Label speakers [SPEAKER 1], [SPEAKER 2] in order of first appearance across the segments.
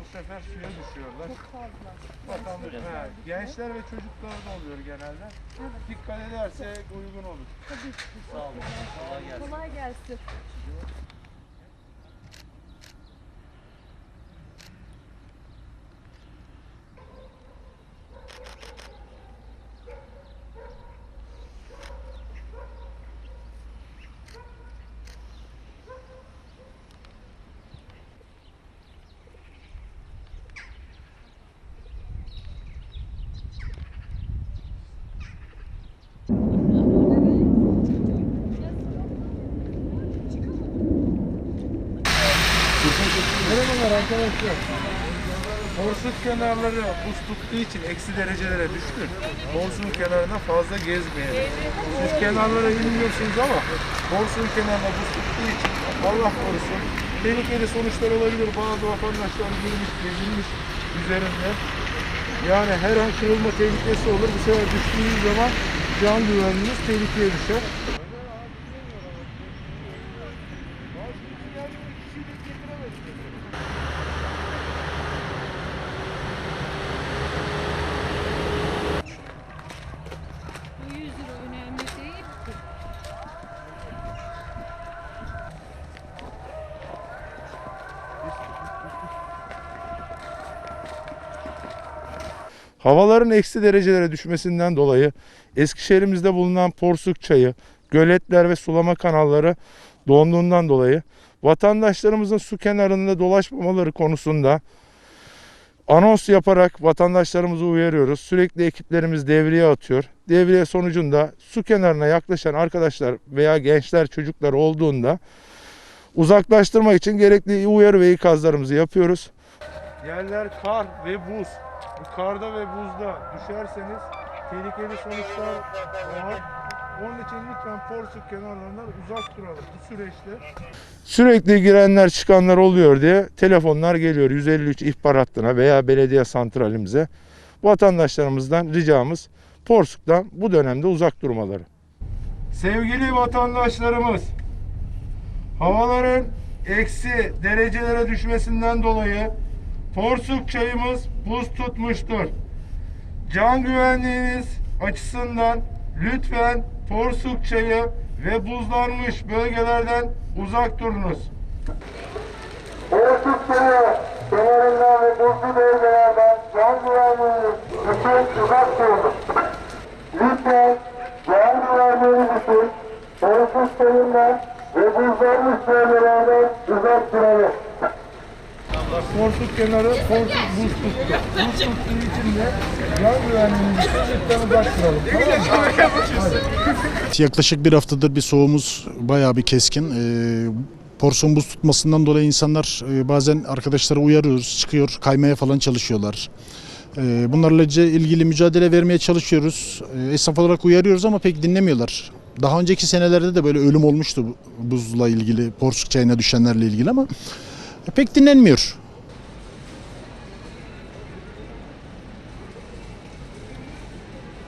[SPEAKER 1] bu sefer suya düşüyorlar. Vatandaş, he, gençler ve çocuklar da oluyor genelde. Dikkat edersek uygun olur.
[SPEAKER 2] Tabii ki.
[SPEAKER 3] Sağ olun. Kolay gelsin.
[SPEAKER 2] Kolay gelsin.
[SPEAKER 1] Merhabalar arkadaşlar. Porsuk kenarları buz tuttuğu için eksi derecelere düştü. Porsun kenarına fazla gezmeyelim. Siz kenarlara inmiyorsunuz ama porsun kenarına buz tuttuğu için Allah korusun tehlikeli sonuçlar olabilir. Bazı vatandaşlar girmiş, gezilmiş üzerinde. Yani her an kırılma tehlikesi olur. Bu sefer düştüğünüz zaman can güvenliğiniz tehlikeye düşer. Havaların eksi derecelere düşmesinden dolayı Eskişehir'imizde bulunan Porsuk Çayı, göletler ve sulama kanalları donduğundan dolayı vatandaşlarımızın su kenarında dolaşmamaları konusunda anons yaparak vatandaşlarımızı uyarıyoruz. Sürekli ekiplerimiz devreye atıyor. Devriye sonucunda su kenarına yaklaşan arkadaşlar veya gençler, çocuklar olduğunda uzaklaştırmak için gerekli uyarı ve ikazlarımızı yapıyoruz. Yerler kar ve buz. Bu karda ve buzda düşerseniz tehlikeli sonuçlar var. Onun için lütfen porsuk kenarlarından uzak duralım bu süreçte. Sürekli girenler çıkanlar oluyor diye telefonlar geliyor 153 ihbar hattına veya belediye santralimize. Vatandaşlarımızdan ricamız porsuktan bu dönemde uzak durmaları. Sevgili vatandaşlarımız, havaların eksi derecelere düşmesinden dolayı porsuk çayımız buz tutmuştur. Can güvenliğiniz açısından lütfen porsuk çayı ve buzlanmış bölgelerden uzak durunuz.
[SPEAKER 4] Porsuk çayı kenarından ve buzlu bölgelerden can güvenliğiniz için uzak durunuz. Lütfen Porsuk
[SPEAKER 1] kenarı porsuk buz tuttu. Buz tuttuğu için de can güvenliğiniz için lütfen uzak duralım.
[SPEAKER 5] Yaklaşık bir haftadır bir soğumuz bayağı bir keskin. Ee, porsiyon buz tutmasından dolayı insanlar e, bazen arkadaşları uyarıyoruz, çıkıyor, kaymaya falan çalışıyorlar. Ee, bunlarla ilgili mücadele vermeye çalışıyoruz. Ee, esnaf olarak uyarıyoruz ama pek dinlemiyorlar. Daha önceki senelerde de böyle ölüm olmuştu bu- buzla ilgili, porsuk çayına düşenlerle ilgili ama pek dinlenmiyor.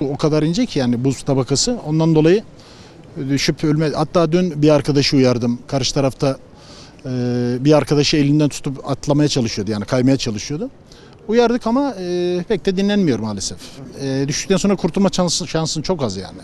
[SPEAKER 5] O kadar ince ki yani buz tabakası. Ondan dolayı düşüp ölme. Hatta dün bir arkadaşı uyardım. Karşı tarafta e, bir arkadaşı elinden tutup atlamaya çalışıyordu. Yani kaymaya çalışıyordu. Uyardık ama e, pek de dinlenmiyor maalesef. E, düştükten sonra kurtulma şansı, şansın çok az yani.